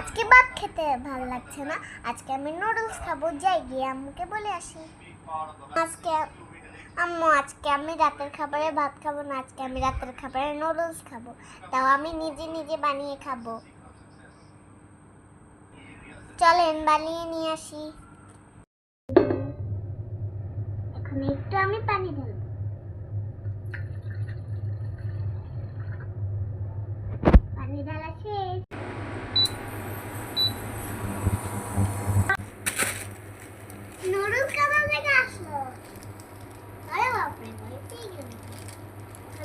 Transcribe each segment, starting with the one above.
আজকে ভাত খেতে ভালো লাগছে না। আজকে আমি নুডলস খাব, যাই গিয়ে আম্মুকে বলে আসি। আজকে আম্মু, আজকে আমি রাতের খাবারে ভাত খাব না, আজকে আমি রাতের খাবারে নুডলস খাব। তাও আমি নিজে নিজে বানিয়ে খাব। চলেন, বানিয়ে নিয়ে আসি। এখন একটু আমি পানি ঢালবো পানি ঢালা শেষ নুডলস কেমন থেকে আসলো আরে বাপরে ভয় পেয়ে গেলাম এখন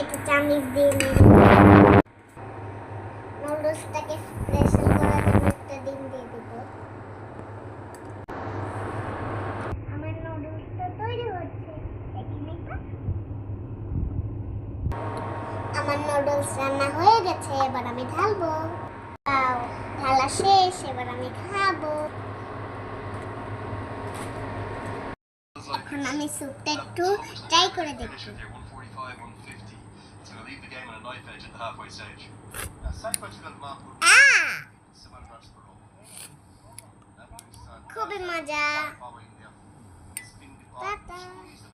একটু চামিচ দিয়ে নিব নুডলসটাকে প্রেসার করার জন্য একটা ডিম দিয়ে দিব। আমার নুডলসটা তৈরি হচ্ছে। আমার নুডলস রান্না হয়ে গেছে, এবার আমি ঢালবো। ঢালা শেষ, এবার আমি খাব। এখন আমি স্যুপটা একটু ট্রাই করে দেখব To leave the game on a knife edge at the halfway stage. Now, mark would be ah! similar across the. Could be my dad.